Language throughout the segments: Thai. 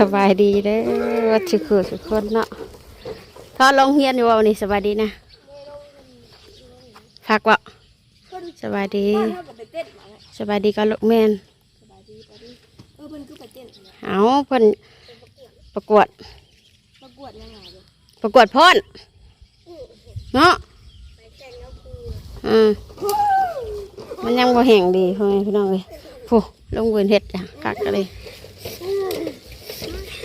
สบายดีเด้อว่าสุขสุขคนเนาะทอลงเฮียนอยู่วันนี้สบายดีนะพักวะสบายดี สบายดีกับลูกแม่นเออเพิ่นก็ไปเต้นมาเอาเพิ่นประกวดประกวดยังไงเด้อประกวดพ่นเนาะอืมมันยังบ่แห้งดีพ่อแม่พี่น้องเลยผู้ลงเวินเฮ็ดจ้ะกักกันเลย ชุบ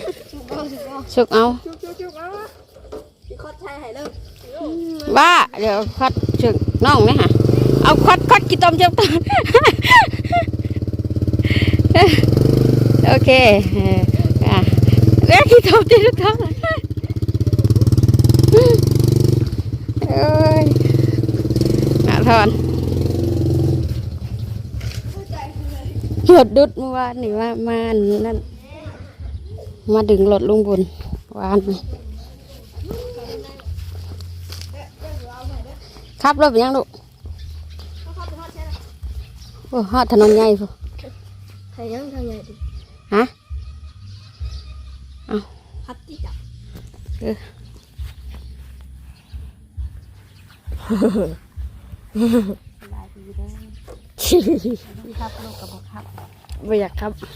เอาชุบเอา สุกเอาชุบชุบชุบเอาพี่คอดชายหายเริ่มว่าเดี๋ยวคัดสุกน้องนี่ฮะเอาคัดคัดกี่ต้มเจ้าตาโอเคเอออะเรียกกี่ต้มที่ทุกท่านเอ้ยน่าทอนหดดุดเมื่อวานนี่ว่ามานั่น มาดึงรถลุงบุญวานนี่ขับรถไปยังลูกโอ้ฮอดถนนใหญ่พูใครยังทางใหญ่ดิฮะฮัตติจ้ะครับลูกกับบอกครับไม่อยากครับไ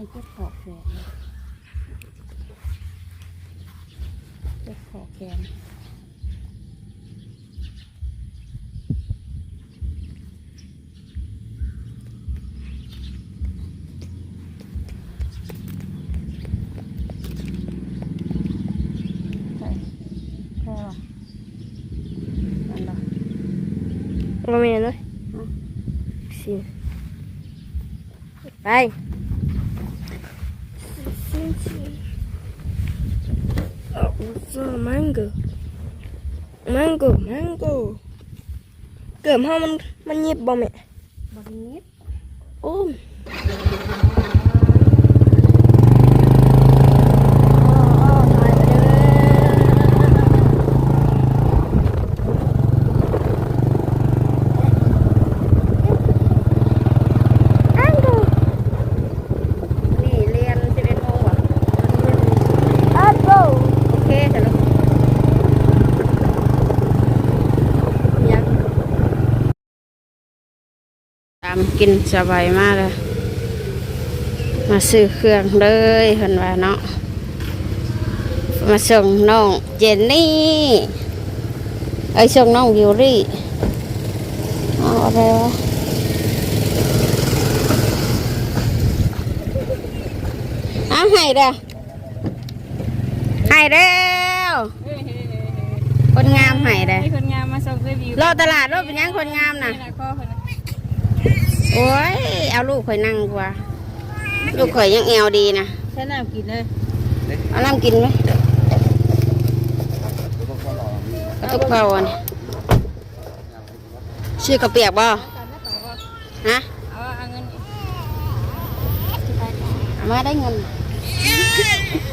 ม่เจ็บขอบแขนเจ็บขอบแขนใช่ใช่ป่ะนั่นเหรอมาเมยเลยสิไป มังโกมังโกมังโกเกิดห้ามันมันยิบบ่แม่ บักนิด โอ้มอังโก นี่เรียนสิบเอ็ดโมงว่ะ อังโก โอเคเสร็จแล้ว ยัง ตาม กินสบายมากเลย มาซื้อเครื่องเลยเห็นว่าเนาะ มาส่งน้องเจนนี่เอ้ส่งน้องวิวรี่เอาอะไรวะเอาให้เด้อให้เด้วคนงามให้เด้อคนงามมาส่งรีวิวรอตลาดรถเป็นยังคนงามน่ะ นี่นะพ่อคนน่ะ โอ้ย เอาลูกข่อยนั่งดีกว่า ลูกข่อยยังแอวดีนะใช้น้ำกินเลยเอาน้ำกินไหมกระตุกเผาอะนี่ชื่อกระเปียกบ่ฮะเอาเอาเงินเอามาได้เงิน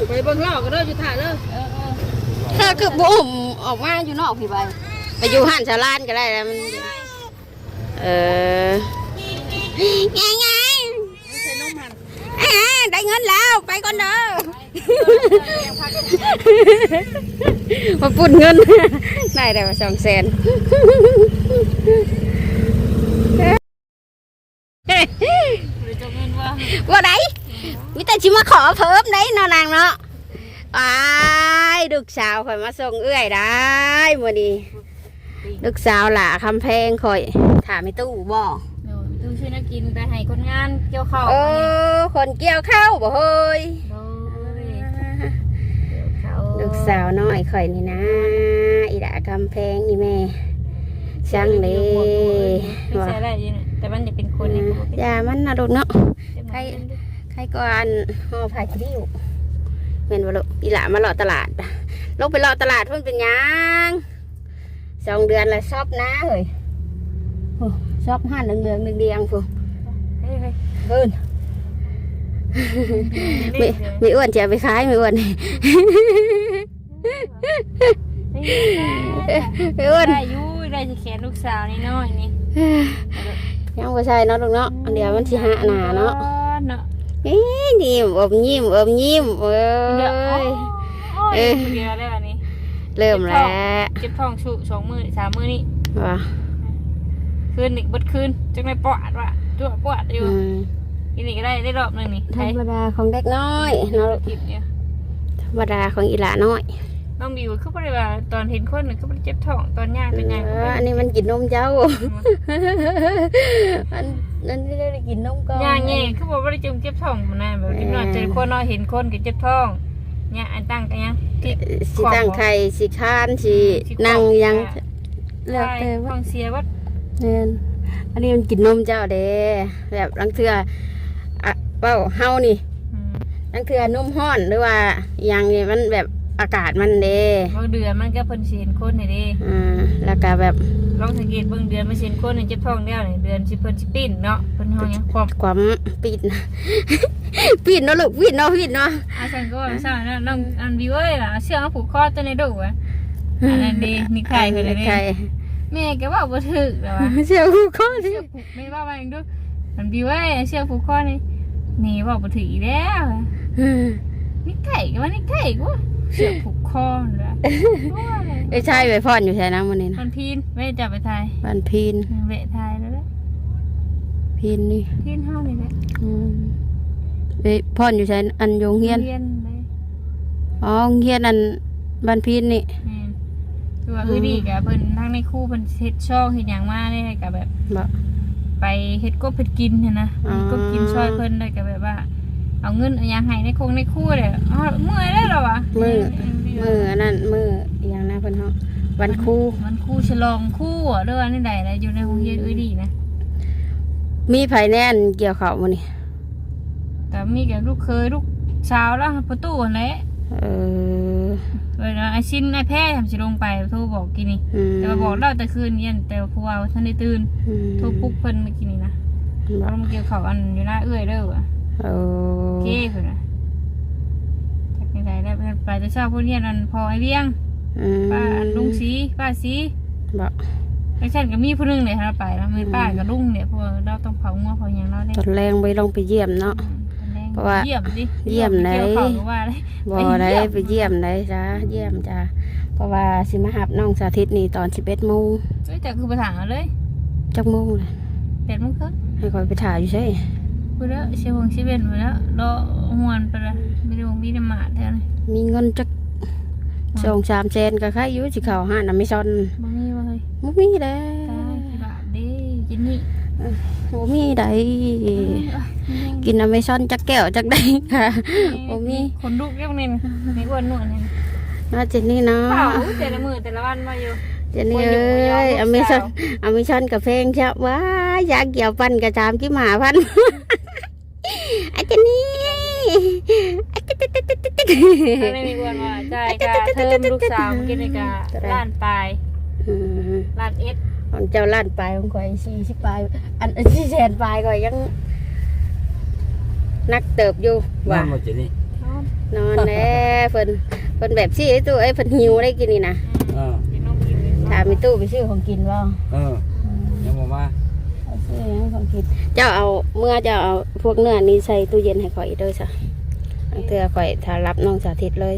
ไปเบิ่งเหล้าก็ได้อยู่ถ่ายเลยเออเออถ้าคือบุ่มออกมาอยู่นอกพี่ใบไปอยู่ห้านชาวลานก็ได้แล้วมัน เออ ไงไงไม่ใช่มหันอ่าได้เงินแล้วไปก่อนเด้อมาปุ่นเงิน ได้ได้มาสองแสนหรือจะเงินว่าไดมิต่ชิมาขอเพิ่มได้นาะนางเนาะไอ้ายลูกสาวข่อยมาส่งเอื้อยได้มื่อนี้ลูกสาวหล่าคำแพงข่อยถามไม่ตู้บ่เดี๋ ยวตู้ช่วยนักกินไปให้คนงานเกี่ยวข้าวโอ้คนเกี่ยวข้าวบ่เฮ้ยโดยเกี่ยวข้าวลูกสาวน้อยข่อยนี่นะอีด่าคำแพงอีแม่ช่างเลยไม่ใช่อะไรอยู่เนี่ยแต่มันจะเป็นคนในกลุ่มอย่ามันนะลูกเนาะใครใครก็อันห่อผ้าคิริ้วเม็นว่าลูกอีหล่ามาเลาะตลาดลงไปเลาะตลาดเพิ่นเป็นหยังสองเดือนละชอบนะเฮ้ยโอ้ ชอบห้านเหลืองๆเดียงๆฟูเฮ้ยเฮ้ยเพิ่นมีมีอ้วนจะเอาไปขายมีอ้วนมีอ้วนได้อยูได้จะแขนลูกสาวนี่น้อยนี่ยังบ่ใช่เนาะลูกเนาะเดี๋ยวมันสิหาหนาเนาะเนาะเอ้ยยิ้มอมยิ้มอมยิ้มเอ้เดี๋ยวยโอ้ยเอ้ยเดียวแล้วอันนี้เริ่มแล้วเจ็บท้องชุสองมือสามมือนี่ว่ะ คืนอีกเบดคืนจังได้ปอดว่ะจั่วปอดอยู่อืมอีนี่ก็ได้ได้รอบหนึงนี่ธรรมดาของเด็กน้อยเนาะลูกทิพเนี่ยธรรมดาของอีหลาน้อยน้องบิวคือบ่ได้ว่าตอนเห็นคนน่ะคือบ่ได้เจ็บท้องตอนย่างเป็นย่างเอออันนี้มันกินนมเจ้า อันนั้นไม่ได้กินนมก่อนย่างแง่คือบ่ได้จุมเจ็บท้องมันน่ะแบบนิดหน่อยเจอคนเนาะเห็นคนก็เจ็บท้องเนี่ยอันตั้งกันยังที่สิตั้งไข่สิค้านสินั่งยังแล้วแต่ท้ว่าองเสียวัด เน่นอันนี้มันกินนมเจ้าเด้แบบลังเทืออะเป้าเฮานี่อืมลังเทือนมห้อนหรือว่าอยังนี่มันแบบอากาศมันเด้บางเดือนมันก็เพิ่นสิเห็นคนนี่เด้อ่าแล้วก็แบบลองสังเกตเบิ่งเดือนมันสิเห็นคนนี่เจ็บท้องแล้วนี่เดือนสิเพิ่นสิปิ้นเนาะเพิ่นเฮายังความความปิดนะปิดเนาะลูกปิดเนาะปิดเนาะอาฉันก็ว่าซ่านะน้องอันบิวเอ้ยล่ะเอาเชือกมาผูกคอตัวในดุอะอันนั้นดีนี่ไข่เพิ่นเลยไข่ แม่ก็ว่าบ่ถึกแล้วว่ะเสียวข้อที่เชือกผูกไม่ว่าว่าเองดูอันบิวเอ้ยเชือกผูกคอนี่นี่ว่าบ่ถึกอีกแล้วอะนี่ไข่ก็ว่านี่ไข่กูว่าเชือกผูกคอนั่นล่ะว่าอะไรไอ้ชายไปพ่อนอยู่ใช่นะมันนี่นะมันพีนไม่ได้จับไปทายบ้านพีนเวะทายแล้วแหละพีนนี่พีนเฮานี่แหละอืมไปพ่อนอยู่ใช่อันโยงเฮียนเรียนเลยอ๋อเฮียนอันบ้านพีนนี่แม่น คือว่าเอ้ยดีกะเพิ่นทั้งในครู่เพิ่นเฮ็ดช่องเฮ็ดหยังมาได้ก็แบบ บ่ ไปเฮ็ดกบเฮ็ดกินเนี่ยนะอ๋อเฮ็ดกบกินช่วยเพิ่นได้ก็แบบว่า เอาเงินเอาหยังให้ในคงในครู่เลยอ๋อเมื่อยได้หรอวะมือมืออันนั้นมืออหย่างนะเพิ่นเฮาวันครูมันครู่ฉลองครู่อะหรือว่านี่ใดนะอยู่ในโรงเรียนเอ้ยดีนะมีไผแน่นเกี่ยวเขามื้อนี่แต่มีกับลูกเคยลูกสาวแล้วประตูนั่นแหละเออ เออไอ้ชินไอ้แพ้ทำสิลงไปโทรบอกกินนี่อืมแต่ว่าบอกเราแต่คืนเย็นแต่ครูเอาท่านได้ตื่นอืมโทรปลุ๊กเพิ่นเมื่อกี้นี่นะบ่เรามาเกี่ยวเขาอันอยู่หน้าเอื้อยเด้อว่ะโอ้เก้เพิ่นน่ะจากนี้ได้แล้วเพิ่นไปจะเช้าพุ่นเรียนอันพอไอ้เวียงอืมป้าอันลุงสีป้าสีบ่ไอ้ฉันก็มีผู้หนึงเลยเราไปแล้วมือป้ากับลุงเนี่ยเพราะว่าเราต้องเผางัวเผาหยังเราได้ตอนแรงไปลองไปเยี่ยมเนาะ เพราะว่าเยี่ยมดิเยี่ยมไหนเกี่ยวเขาก็ว่าเลยบ่ได้ไปเยี่ยมได้จ้าเยี่ยมจ้าเพราะว่าสิมาหับน้องสาธิตนี่ตอน11โมงเอ้ยแต่คือไปถามเอาเลยจักโมงเลยแปดโมงครึ่งให้คอยไปถ่ายอยู่ใช่พูดแล้วเชียวงเชียวเบนไปแล้วรอหวนไปแล้วไม่ได้วงมีน้ำหมาดแท้เลยมีเงินจักสองสามแสนก็ค่าอยู่สิเขาห้าน่ะไม่ซอนบ่มีว่าเฮ้ยบ่มีแล้ตายวกี่บาทเด้จินนี่ บ่มีใดกินอเมซอนจักแก้วจักได้ค่ะบ่มีคนลูกเรียกนี่ไม่อ้วนหนวดนี่น่าเจนนี่เนาะเผาแต่ละมือแต่ละวันมาอยู่เจนนี่บ่อยู่เอ้บ่ยอมยลูกอเมซอนสาวอเมซอนกับเพลงชะว้ายอยากเกี่ยวปันกระจามกี่หมาพันอาเจนนี่อาเจนนี่ถ้าไม่มีอ้วนว่าจ่ายกาเทอมลูกสาวเมื่อกินในกาล้านปลายอืมล้านเอ็ด ของเจ้าล้านปลายของข่อยสี่สิบปลายอันสี่แสนปลายข่อยยังนักเติบอยู่ว่าว่าหมดจะนี่นอนแน่เพิ่นเพิ่นแบบซี่ไอ้ตู้ไอ้ยเพิ่นหิวได้กินนี่นะเออกินนมกินเลยถามมีตู้ไปซื้อของกินบ่เออยังบอกว่าเอาซื้อหยังของกิน เจ้าเอาเมื่อเจ้าเอาพวกเนื้อนี้ใส่ตู้เย็นให้ข่อยเด้อซะอังเทื่อข่อยถ้ารับน้องสาธิตเลย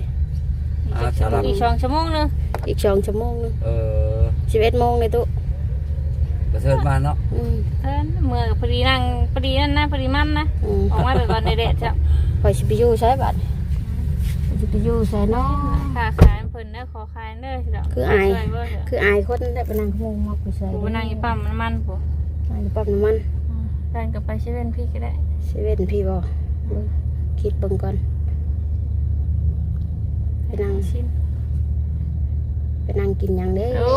อาสารับอีกสองชั่วโมงนึงอีกสองชั่วโมงนึงเออ สิบเอ็ดโมงเลยตู้ก ระเทินมาเนาะอืมเทินเมื่อพอดีนั่งพอดีนั่นนะพอดีมันนะอืมออกมาแบบวันในเด็ดจ้ะข่อยสิไปอยู่ใช้บัดข่อยสิไปอยู่ใส่เนาะค่าขายเพิ่นเด้อขอขายเด้อสิดอกคืออายช่วยเบิ่งเถอะคืออายคนได้ไปนั่งขโมงมอกไปใส่กูไปนั่งอยู่ปั๊มน้ำมันกูนั่งอยู่ปั๊มน้ำมันด้านกับไปเซเว่นพี่ก็ได้เซเว่นพี่บอกคิดเบิ่งก่อนไปนั่งชิ้นไปนั่งกินหยังเด้โอ้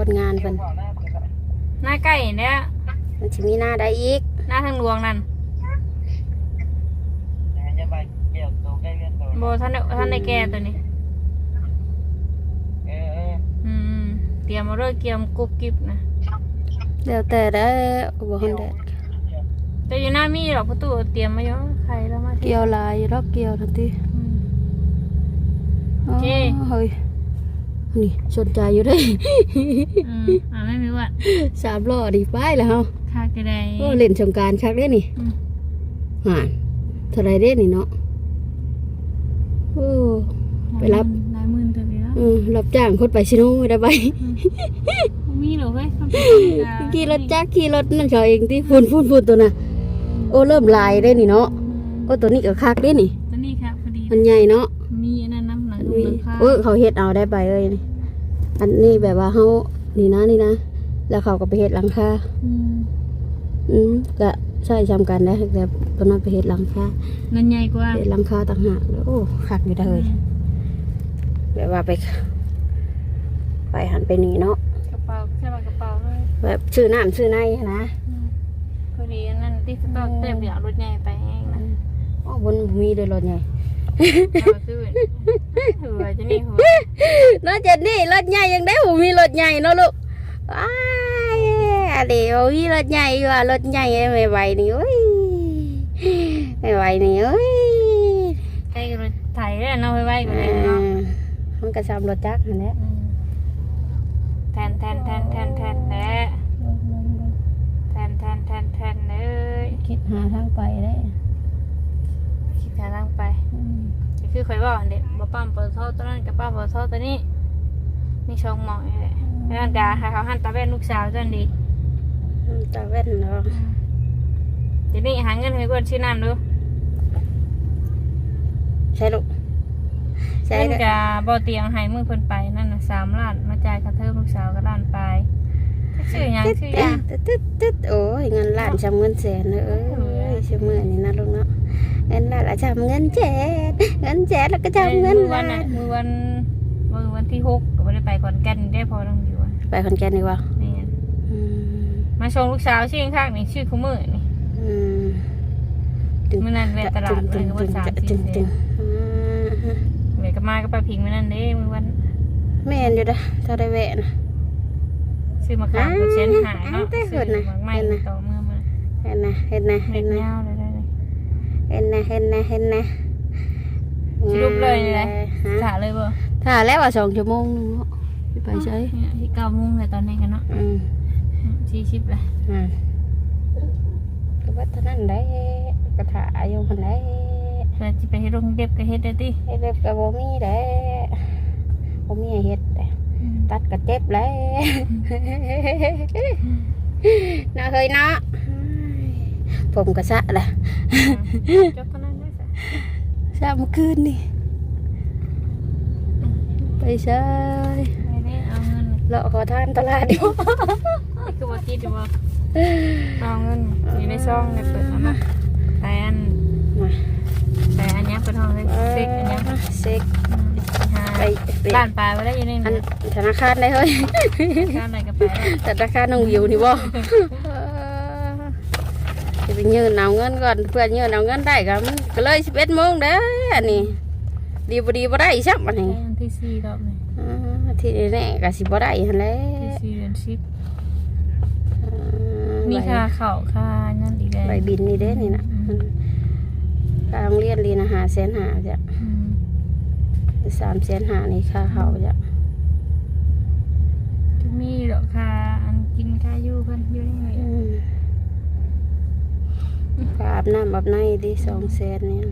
คนงานเพิ่นหน้าใกล้เนี่ยมันสิมีหน้าได้อีก หน้าทางหลวงนั่นโบท่านได้ท่านได้แก่ตัวนี้อืมเตรียมมาเรื่อยเกียมกรุบกริบนะแล้วแต่ได้อบ่ฮันแดดแต่อยู่หน้ามีหรอกประตูเตรียมมาเยอะใครแล้วมาที่เกี่ยวลายรอบเกี่ยวทันทีอืมอ๋อเจ้เฮ้ย นี่สนใจอยู่ได้อืมอ่าไม่มีว่าสามล้อดิไปแล้วเฮาค่าก็ได้โอ้เล่นสงกรารชักได้นี่อืมห่านเท่าไรเด้นี่เนาะโอ้ ไปรับ หลายหมื่นตัวเดียวเออรับจ้างคนไปชิโน่ได้ไปมีเหรอเว้ยมันเป็นขี่รถจักรขี่รถนั่นเขาเองที่ฝุ่นฝุ่นฝุ่นตัวน่ะโอ้เริ่มลายได้นี่เนาะโอ้ตัวนี้ก็คักได้นี่ตัวนี้ครับพอดี มันใหญ่เนาะ มีอันนั้นน้ำหนัง อันดูนี้หลังคาโอ้ยเขาเฮ็ดเอาได้ไปเอ้ยนี่อันนี้แบบว่าเขานี่นะนี่นะ แล้วเขาก็ไปเฮ็ดหลังคาอืมอืมก็ใช่จำกันได้แต่ตอนนั้นไปเฮ็ดหลังคาเงินใหญ่กว่าเฮ็ดหลังคาต่างหากโอ้คักอยู่ได้อเลยแบบว่าไปไปหันไปนี่เนาะกระเป๋าใช่ป่ะกระเป๋าเลยแบบชื่อน้ำชื่อในนะพอดีอันนั้นที่สต๊อกเต็มเดี๋ยวเอารถใหญ่ไปเองนะโอ้บนมีเลยรถใหญ่เอา ซื้อหัวจะนี่หัวรถเจ็ดนี่รถใหญ่ยังได้ผมมีรถใหญ่เนาะลูกว้ายเดี๋ยวมีรถใหญ่ว่ารถใหญ่ไม่ไหวนี่โอ้ยไม่ไหวนี่โอ้ยไอ้รถไถเนี่ยเนาะไว้ๆกว่าอ่านี้เนาะมันก็ซ้ำรถจักรนั่นแหละอืมแทนแทนแทนแทนแทนแหละแทนแทนแทนแทนเลยคิดหาทางไปได้คิด หาทางไปคือคอยบอกเด็กบ่ปั๊มเปิดโทษตัวนั้นกับปั๊มเปิดโทษตัวนี้มีช่องหมองอยู่เลยแล้วดาให้เขาหันตาแว่นลูกสาวจนดีตาแว่นเนาะเดี๋ยวนี้หาเงินให้กวนชื่อน้ำดูใช่ลูกใช่เงินลูกกับบ่เตียงให้มือเพิ่นไปนั่นน่ะสามล้านมาจ่ายค่าเทอมลูกสาวก็ล้านไปชื่อหยังชื่อยาตึ๊ดตึ๊ดตึ๊ดโอ้ยเงินล้านจำเงินแสนเอ้ยชื่อมือนี่นะลูกเนาะ เงินล้านละจำเงินแสนเงินแสนแล้วก็จำเงินมือวัล้านน่ะนมือวันมือวันที่หกก็บ่ได้ไปขอนแก่นได้พอต้องอยู่อะไปคอนแก่นดีกว่านี่อืมมาชงลูกสาวชื่อข้างๆนี่ชื่อคุมือนี่อืมมื้อนั้นแวะตลาดเลยก็บ่สามสี่ตึงเซตึนงอ่าแวะก็มาก็ไปพิงมื้อนั้นเด้มื้อวันแม่นอยู่เด้อถ้าได้แวะนะซื้อมาขายกูเซนหายเนาะอ้าวแต่ซื้อเหินน่ะมาใหม่เห็นน่ะต่อเมื่อมาเห็นนะเห็นนะเม็เห็ดนนะยาว เลยได้เลยเห็นนะเห็นนะเห็นนะสรุปเลยนี่แหละ ฮะ ถ่าเลยบ่ถ้าแล้วว่าสองชั่วโมงนึงเนาะสิไปใช้เนี่ยที่เก้าโมงเลยตอนนี้กันเนาะอืมสี่สิบเลยอ่าก็ว่าเท่านั้นได้กระถาอยู่คนได้เพื่อจะไปเฮ็ดโรงเด็บก็เฮ็ดได้ติเฮ็ดเล็บกับบ่มีได้บ่มีให้เฮ็ดแต่ตัดก็เจ็บแล้วน่าเคยเนาะ ผมก็สะแหละจบเท่านั้นได้จ้ะสะเมื่อคืนนี่ ไปใช้ไปได้เอาเงินเลาะขอทานตลาดอยู่นี่คือบ่คิดอยู่บ่เอาเงินอยู่ในซองในเปิดเอามาไปอันมาไปอันเนี้ยเปิดห้องเลยเซ็กอันเนี้ยเซ็กอืมหาไปไปร้านปลาไว้ได้อยู่ในอันนั้นธนาคารได้เฮ้ยร้านไหนก็ไปได้ธนาคารน้องวิวนี่บ่จะไป ยืนเอาเงินก่อนเพื่อนยืนเอาเงินได้ก็มันก็เลยสิบเอ็ดโมงเด้ออันนี้ ดีบ่ดีบ่ได้อีกสักอันนี้อันที่สี่รอบเลยอ่าที่แน่ๆก็สิบ่ได้หั่นแหละที่สี่เดือนสิบอ่ามีค่าเข่าค่านั่นอีกแล้วใบบินนี่เด้นี่นะค่าโรงเรียนเรียนอาหารแสนหาจ้ะอืมสามแสนหานี่ค่าเฮาจ้ะจะมีดอกค่าอันกินค่าอยู่เพิ่นอยู่นี่อืมค่า อาบน้ำอาบในดิสองแสนนี่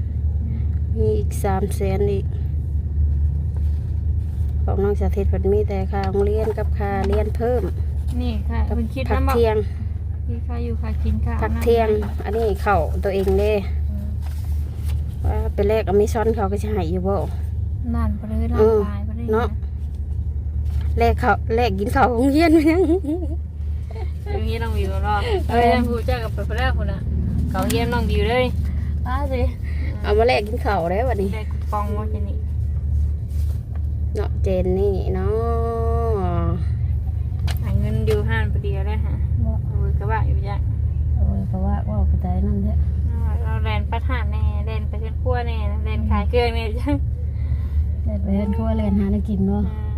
มีอีกสามแสนอีก ของน้องสาธิตเพิ่นมีแต่ค่าโรงเรียนกับค่าเรียนเพิ่มนี่ค่ะกับเพิ่นคิดพักน้ำบอกเที่ยงที่ค่าอยู่ค่ากินค่าพักเที่ยง อันนี้เข้าตัวเองเด้อืมว่าไปแลกอเมซอนเขาก็จะให้อยู่บ่ นั่นไปเลยเอร่างอกายไปเลยเนาะแลกเขาแลกกินข้าวโรงเรียนไปยังอย่างนี้น้องวิวรอบเอ้ยท่านผู้เจ้ากับไปแรกคนน่ะ เขาเยี่ยมน้องวิวเลยป้าสิเอามาแลกกินข้าวได้วันนี้ได้คูปองว่าจะนี่เนาะเจนนี่เนาะหาเงินอยู่ห้านพอดีเลยฮะโอ้ยกระบะอยู่จ้ะโอ้ยเพราะว่าว่าไปใจนั่นแท้เราแลนปัดหานแน่แลนไปขึ้นขั้วแน่แลนขายเกลือแน่จ้ะได้ไปเฮ็ดครัวเรียนหาได้กินบ่อืม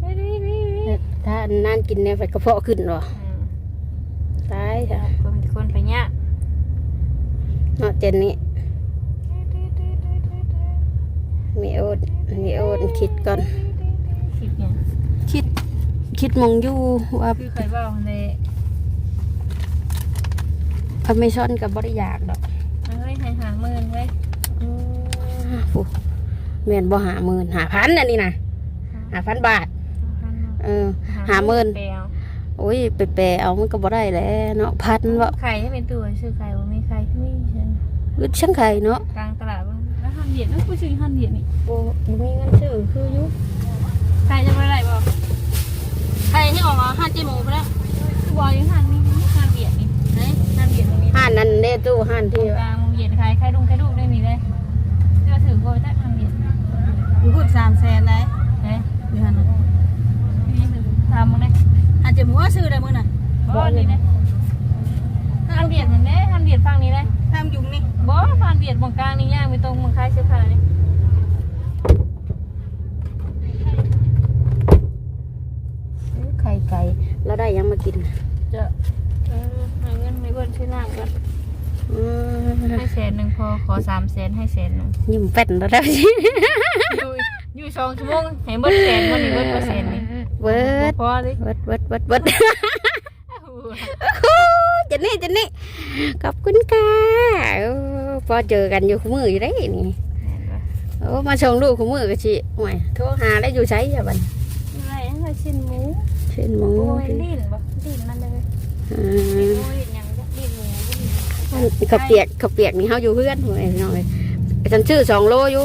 เฮ้ยดีดีดีถ้านั่นกินเนี่ยไฟกระเพาะขึ้นบ่อืมตายจ้ะคนคนไปเนี่ย เนาะเจนนี่มีโอดมีโอดคิดก่อนคิดเนี่ยคิดคิดมองอยู่ว่าคือเคยบอกเลยอเมซอนกับบริยากดอกให้หาหมื่นไว้ผู้แม่นบ่หาหมื่นหาพันอันนี้นะหาพันบาทเออหาหมื่นไปเอา โอ้ยไปแปลเอามันก็บ่ได้แหล้วเนาะพันว่าไข่ให้เป็นตัวซื้อไข่ว่ามีไข่ที่มีฉันอึดช่างไข่เนาะกลางตลาดบ้างแล้วหันเหรียญนั่นกูซื้อหันเหรียญนี่บ่บ่มีเงินซื้อคืออยู่ไข่จะไปไหนบ่ไข่ที่ออกมาหันเจหมูไปแล้วกูบอกยังหันนี่หันเหรียญนี่ไหนหันเหรียญตรงนี้ห้านนั้นเด้ตู้ห้านที่กลางมุมเหรียญไข่ไข่ดุงไข่ดุงได้มีเลยเจ้าถือโกยได้หันเหรียญมึงพูดสามแสนได้เฮ้ย อยู่หันน่ะ นี่ถือทำมึงเลย อาจจะมึงว่าซื้อได้มึงน่ะบ่นี่เลยหันเหรียญเห็นไหมหันเหรียญฝั่งนี้เลยทำยุงนี่บ่หันเหรียญตรงกลางนี่ย่างไปตรงมึงคล้ายเสื้อผ้านี่ไข่ไก่แล้วได้ยังมากินจะเออหาเงินไม่เบิ่นชื่อน้ำกันอืมให้แสนหนึ่งพอขอสามแสนให้แสนหนึ่งยิ้มแป้นแล้วได้อยู่อยู่สองชั่วโมงให้เบิดแสนวันนี้เบิดเปอร์เซ็นต์ นี่เบิดพอเลยเบิดเบิดเบิดเบิดเจันนี่เจันนี่ขอบคุณค่ะโอ้พอเจอกันอยู่คู่มืออยู่ได้นี่โอ้มาส่งลูกคู่มือก็ชิห่วยโทรหาได้อยู่ใช้จ้ะบัดอะไรอะไรชิ้นหมูเช่นหมูโอ้ยลิ้นบ่ลิ้นมันเลยอืโอ้มยยังจะลิ้นหมูข้าวเปียกข้าวเปียกนี่เฮาอยู่เพื่อนห่วยพี่น้องเอ้ยฉันชื่อสองโลอยู่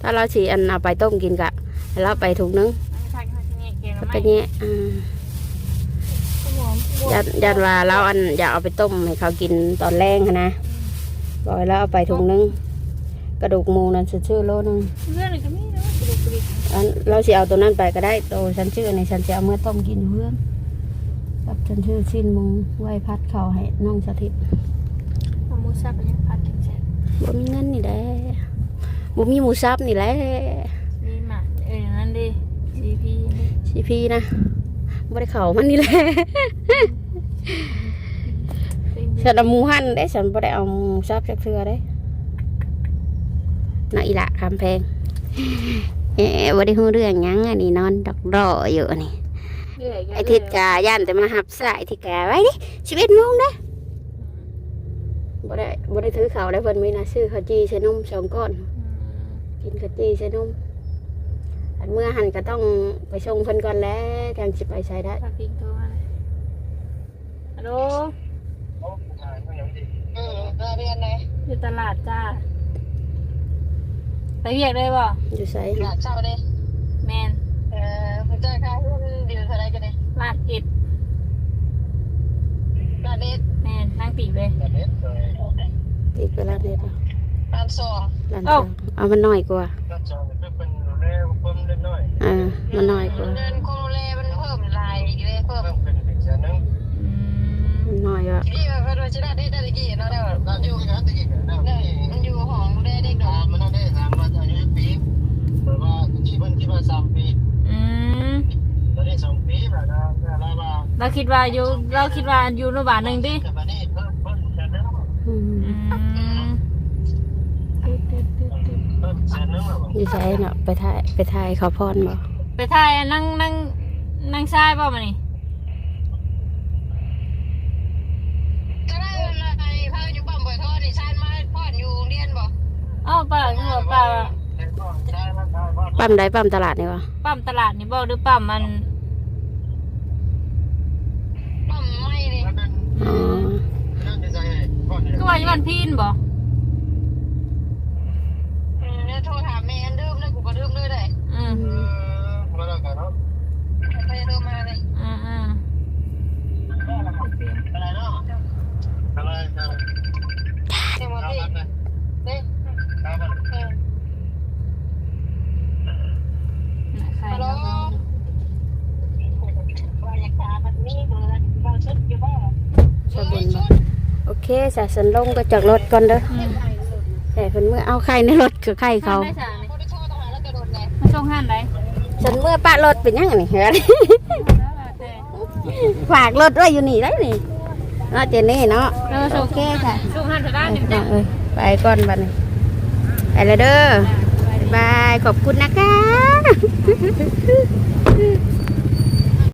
ถ้าเราสิอันเอาไปต้มกินกะให้เราไปถุงนึง กลือแล้วไม่ก็เนี้ยอ่าหอมยันยันว่าเราอันอยากเอาไปต้มให้เขากินตอนแรงหั้นนะบอกให้เราเอาไปถุงนึงกระดูกหมูนั่นฉันชื่อโลนึงเพื่อนก็มีนะกระดูกกระดิกอันเราสิเอาตัวนั้นไปก็ได้ตัวฉันชื่อในฉันจะเอาเมื่อต้มกินอยู่เพื่อนกับฉันชื่อชิ้นหมุงไว้พัดเขาให้น้องสถิตเอาหมูสับอันนี้ผัดกินแซ่บบ่มีเงินนี่แหละบ่มีหมูสับนี่แหละ มีหมักเออนั่นดิซีพี นี่สิพี่นะบ่ได้เขามันนี่แหละฉันเอาหมูหั่นได้ฉันบ่ได้เอาหมูสับจักเทื่อได้น่าอีละคำแพงเอ๊ะบ่ได้ฮู้เรื่องหยังอันนี้นอนดอกรออยู่นี่ไอ้ทิศกาย่านแต่มาหับสายทิศกาไว้ดิชีวิตโมงเด้อบ่ได้บ่ได้ถือเขาวได้เพิ่นมีนะซื้อข้าวจีใส่นมสองก้อนกินข้าวจีใส่นม อันเมื่อหันก็ต้องไปส่งเพิ่นก่อนแล้วจังสิไปใช้ได้ผัดพริกตัวอะไรฮัลโหลเออเรียนไหนอยู่ตลาดจ้า ไปเรียกเลยบ่อยู่ไสหลานเช่าดิแมนเออมันจะค่าเพื่อนเดือนเท่าไรกันเนี่ยลาดเอ็ดลานเด็ดแมนนั่งปีกเลยลานเด็ดติดเวลาเด็ดเอาลานสองหลานสาวเอามันน้อยกว่า เพิ่มเล็กน้อยเออมันน้อยกว่าเดินโคเล่มันเพิ่มลายอีกเลยเพิ่มเป็นเป็นแสนนึงอืมมันน้อยกว่าที่ว่าเพิ่นว่าจะได้ได้ตะกี้เนาะได้ว่าอยู่กันตะกี้ได้มันอยู่ห้องได้เด็กดอกมันได้ถามว่าอายุปีเปิดว่าที่เพิ่นคิดว่า3ปีอืมตอนนี้2ปีแล้วนะแล้วว่าเราคิดว่าอยู่เราคิดว่าอยู่โรงพยาบาลหนึ่งดิแต่บัดนี้เพิ่มเพิ่มแสนนึง อืม อืมตึ๊ดตึ๊ดตึ๊ดตึ๊ด เพิ่มแสนนึงแล้ว อยู่ไสเนาะไปถ่ายไปถ่ายขอพรบ่ไปถ่ายนั่งนั่งนั่งซ้ายป่ะมานี่ก็ได้อะไรพาอยู่ปั๊มบ่อยทอดนี่ชานมาพ่อนอยู่เรียนบ่อ้าวป้าคือว่าป้าปั๊มใดปั๊มตลาดนี่วะปั๊มตลาดนี่บอกหรือปั๊มมันปั๊มไม่นี่อ๋อก็ว่าอยู่บ้านพีนบ่ เออเนี่ยโทรถามแม่อันเดิมเลยกูก็เดิมเลยได้ อืม เออมาแล้ว กันเนาะไปเดิมมาเลยอืมอืมอะไรเนาะอะไรกันเดี๋ยวมาดิเด้ครับเออใครฮัลโหลเนาะว่าอยากถามมันนี่เบอร์บ่ชุดอยู่บ่ชอบบุญบ่โอเคสาสันลงก็จากรถก่อนเด้ออืมแต่เพิ่นเมื่อเอาไข่ในรถคือไข่เขาได้สารนี่บ่ได้โทรทหารแล้วก็โดนไงมาส่งห้านไหน ฉันเมื่อปะรถเป็นยังไงนี่เฮ้ยฝากรถไว้อยู่นี่ได้นี่เนาะเจนนี่เนาะโอเคค่ะส่งห้านจะได้หนึ่งจ้ะอเอ้ยไปก่อนบัดนี้ไปเลยเด้อบายขอบคุณนะคะ